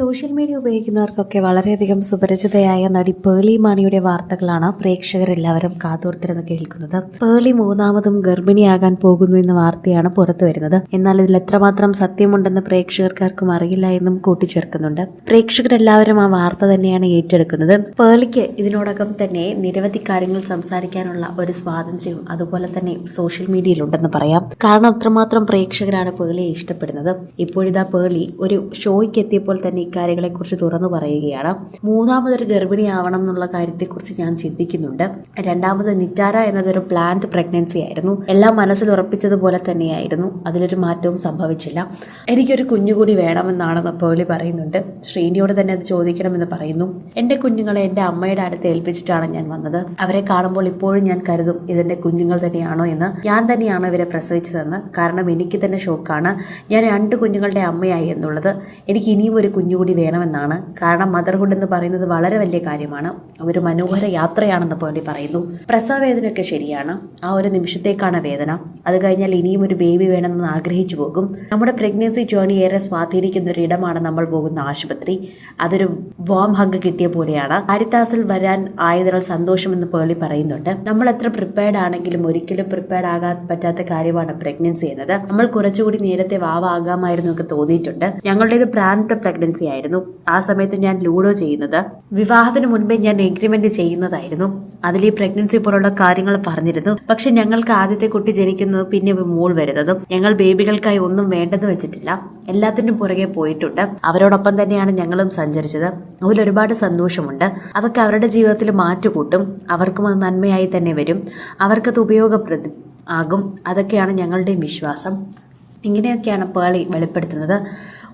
Social media ഉപയോഗിക്കുന്നവർക്കൊക്കെ വളരെയധികം സുപരിചിതയായ നടി പേളി മാണിയുടെ വാർത്തകളാണ് പ്രേക്ഷകരെല്ലാവരും കാതോർത്തിരുന്ന് കേൾക്കുന്നത്. പേളി മൂന്നാമതും ഗർഭിണിയാകാൻ പോകുന്നു എന്ന വാർത്തയാണ് പുറത്തു വരുന്നത്. എന്നാൽ ഇതിൽ എത്രമാത്രം സത്യമുണ്ടെന്ന് പ്രേക്ഷകർക്കാർക്കും അറിയില്ല എന്നും കൂട്ടിച്ചേർക്കുന്നുണ്ട്. പ്രേക്ഷകരെല്ലാവരും ആ വാർത്ത തന്നെയാണ് ഏറ്റെടുക്കുന്നത്. പേളിക്ക് ഇതിനോടകം തന്നെ നിരവധി കാര്യങ്ങൾ സംസാരിക്കാനുള്ള ഒരു സ്വാതന്ത്ര്യവും അതുപോലെ തന്നെ സോഷ്യൽ മീഡിയയിലുണ്ടെന്ന് പറയാം. കാരണം അത്രമാത്രം പ്രേക്ഷകരാണ് പേളിയെ ഇഷ്ടപ്പെടുന്നത്. ഇപ്പോഴിതാ പേളി ഒരു ഷോയ്ക്ക് എത്തിയപ്പോൾ തന്നെ ഇക്കാര്യങ്ങളെക്കുറിച്ച് തുറന്നു പറയുകയാണ്. മൂന്നാമതൊരു ഗർഭിണിയാവണം എന്നുള്ള കാര്യത്തെക്കുറിച്ച് ഞാൻ ചിന്തിക്കുന്നുണ്ട്. രണ്ടാമത് നിറ്റാര എന്നതൊരു പ്ലാന്റ് പ്രഗ്നൻസി ആയിരുന്നു. എല്ലാം മനസ്സിൽ ഉറപ്പിച്ചതുപോലെ തന്നെയായിരുന്നു. അതിലൊരു മാറ്റവും സംഭവിച്ചില്ല. എനിക്കൊരു കുഞ്ഞുകൂടി വേണമെന്നാണ് നപ്പോലി പറയുന്നുണ്ട്. ശ്രീനിയോട് തന്നെ അത് ചോദിക്കണമെന്ന് പറയുന്നു. എന്റെ കുഞ്ഞുങ്ങളെ എന്റെ അമ്മയുടെ അടുത്ത് ഏൽപ്പിച്ചിട്ടാണ് ഞാൻ വന്നത്. അവരെ കാണുമ്പോൾ ഇപ്പോഴും ഞാൻ കരുതും ഇതെന്റെ കുഞ്ഞുങ്ങൾ തന്നെയാണോ എന്ന്. ഞാൻ തന്നെയാണ് ഇവരെ പ്രസവിച്ചതെന്ന്. കാരണം എനിക്ക് തന്നെ ഷോക്കാണ്. ഞാൻ രണ്ട് കുഞ്ഞുങ്ങളുടെ അമ്മയായി എന്നുള്ളത്. എനിക്ക് ഇനിയും ഒരു കുഞ്ഞുകൂടി വേണമെന്നാണ്. കാരണം മദർഹുഡ് എന്ന് പറയുന്നത് വളരെ വലിയ കാര്യമാണ്. ഒരു മനോഹര യാത്രയാണെന്ന് പോലെ പറയുന്നു. പ്രസവ വേദനയൊക്കെ ശരിയാണ്. ആ ഒരു നിമിഷത്തേക്കാണ് വേദന. അത് കഴിഞ്ഞാൽ ഇനിയും ഒരു ബേബി വേണമെന്ന് ആഗ്രഹിച്ചു പോകും. നമ്മുടെ പ്രഗ്നൻസി ജേണി ഏറെ സ്വാധീനിക്കുന്ന ഒരു ഇടമാണ് നമ്മൾ പോകുന്ന ആശുപത്രി. അതൊരു വാം ഹഗ് കിട്ടിയ പോലെയാണ്. ഹരിതാസിൽ വരാൻ ആയതിനാൽ സന്തോഷമെന്ന് പേളി പറയുന്നുണ്ട്. നമ്മൾ എത്ര പ്രിപ്പയർഡ് ആണെങ്കിലും ഒരിക്കലും പ്രിപ്പയർഡ് ആകാൻ പറ്റാത്ത കാര്യമാണ് പ്രഗ്നൻസി എന്നത്. നമ്മൾ കുറച്ചുകൂടി നേരത്തെ വാവാകാമായിരുന്നു ഒക്കെ തോന്നിയിട്ടുണ്ട്. ഞങ്ങളുടേത് പ്രാൻഡ് പ്രഗ്നൻസി ആയിരുന്നു. ആ സമയത്ത് ഞാൻ ലൂഡോ ചെയ്യുന്നത് വിവാഹത്തിന് മുൻപേ ഞാൻ എഗ്രിമെന്റ് ചെയ്യുന്നതായിരുന്നു. അതിൽ ഈ പ്രഗ്നൻസി പോലുള്ള കാര്യങ്ങൾ പറഞ്ഞിരുന്നു. പക്ഷെ ഞങ്ങൾക്ക് ആദ്യത്തെ കുട്ടി ജനിക്കുന്നത് പിന്നെ മോൾ വരുന്നതും ഞങ്ങൾ ബേബികൾക്കായി ഒന്നും വേണ്ടെന്ന് വെച്ചിട്ടില്ല. എല്ലാത്തിനും പുറകെ പോയിട്ടുണ്ട്. അവരോടൊപ്പം തന്നെയാണ് ഞങ്ങളും സഞ്ചരിച്ചത്. അതിൽ ഒരുപാട് സന്തോഷമുണ്ട്. അതൊക്കെ അവരുടെ ജീവിതത്തിൽ മാറ്റുകൂട്ടും. അവർക്കും അത് നന്മയായി തന്നെ വരും. അവർക്കത് ഉപയോഗപ്രദ ആകും. അതൊക്കെയാണ് ഞങ്ങളുടെയും വിശ്വാസം. ഇങ്ങനെയൊക്കെയാണ് പേളി വെളിപ്പെടുത്തുന്നത്.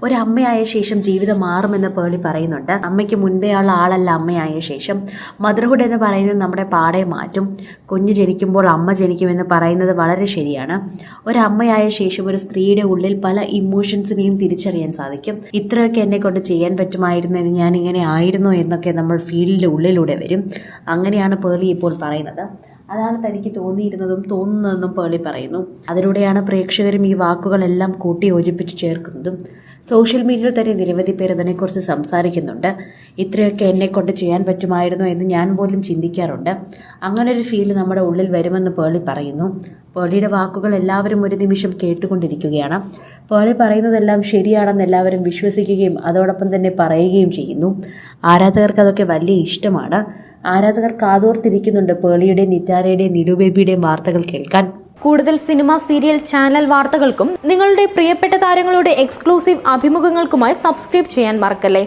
ഒരു അമ്മയായ ശേഷം ജീവിതം മാറുമെന്ന് പേളി പറയുന്നുണ്ട്. അമ്മയ്ക്ക് മുൻപേ ഉള്ള ആളല്ല അമ്മയായ ശേഷം. മദർഹുഡ് എന്ന് പറയുന്നത് നമ്മുടെ പാടെ മാറ്റും. കുഞ്ഞ് ജനിക്കുമ്പോൾ അമ്മ ജനിക്കുമെന്ന് പറയുന്നത് വളരെ ശരിയാണ്. ഒരമ്മയായ ശേഷം ഒരു സ്ത്രീയുടെ ഉള്ളിൽ പല ഇമോഷൻസിനെയും തിരിച്ചറിയാൻ സാധിക്കും. ഇത്രയൊക്കെ എന്നെ കൊണ്ട് ചെയ്യാൻ പറ്റുമായിരുന്നു എന്ന് ഞാൻ ഇങ്ങനെ ആയിരുന്നു എന്നൊക്കെ നമ്മൾ ഫീൽഡിന്റെ ഉള്ളിലൂടെ വരും. അങ്ങനെയാണ് പേളി ഇപ്പോൾ പറയുന്നത്. അതാണ് തനിക്ക് തോന്നിയിരുന്നതും തോന്നുന്നതെന്നും പേളി പറയുന്നു. അതിലൂടെയാണ് പ്രേക്ഷകരും ഈ വാക്കുകളെല്ലാം കൂട്ടി യോജിപ്പിച്ച് ചേർക്കുന്നതും. സോഷ്യൽ മീഡിയയിൽ തന്നെ നിരവധി പേർ ഇതിനെക്കുറിച്ച് സംസാരിക്കുന്നുണ്ട്. ഇത്രയൊക്കെ എന്നെക്കൊണ്ട് ചെയ്യാൻ പറ്റുമായിരുന്നോ എന്ന് ഞാൻ പോലും ചിന്തിക്കാറുണ്ട്. അങ്ങനെ ഒരു ഫീൽ നമ്മുടെ ഉള്ളിൽ വരുമെന്ന് പേളി പറയുന്നു. പേളിയുടെ വാക്കുകൾ എല്ലാവരും ഒരു നിമിഷം കേട്ടുകൊണ്ടിരിക്കുകയാണ്. പേളി പറയുന്നതെല്ലാം ശരിയാണെന്ന് എല്ലാവരും വിശ്വസിക്കുകയും അതോടൊപ്പം തന്നെ പറയുകയും ചെയ്യുന്നു. ആരാധകർക്ക് അതൊക്കെ വലിയ ഇഷ്ടമാണ്. ആരാധകർ കാതോർത്തിരിക്കുന്നുണ്ട് പേളിയുടെ നിറ്റാരയുടെയും നിലുബേബിയുടെയും വാർത്തകൾ കേൾക്കാൻ. കൂടുതൽ സിനിമ സീരിയൽ ചാനൽ വാർത്തകൾക്കും നിങ്ങളുടെ പ്രിയപ്പെട്ട താരങ്ങളുടെ എക്സ്ക്ലൂസീവ് അഭിമുഖങ്ങൾക്കുമായി സബ്സ്ക്രൈബ് ചെയ്യാൻ മറക്കല്ലേ?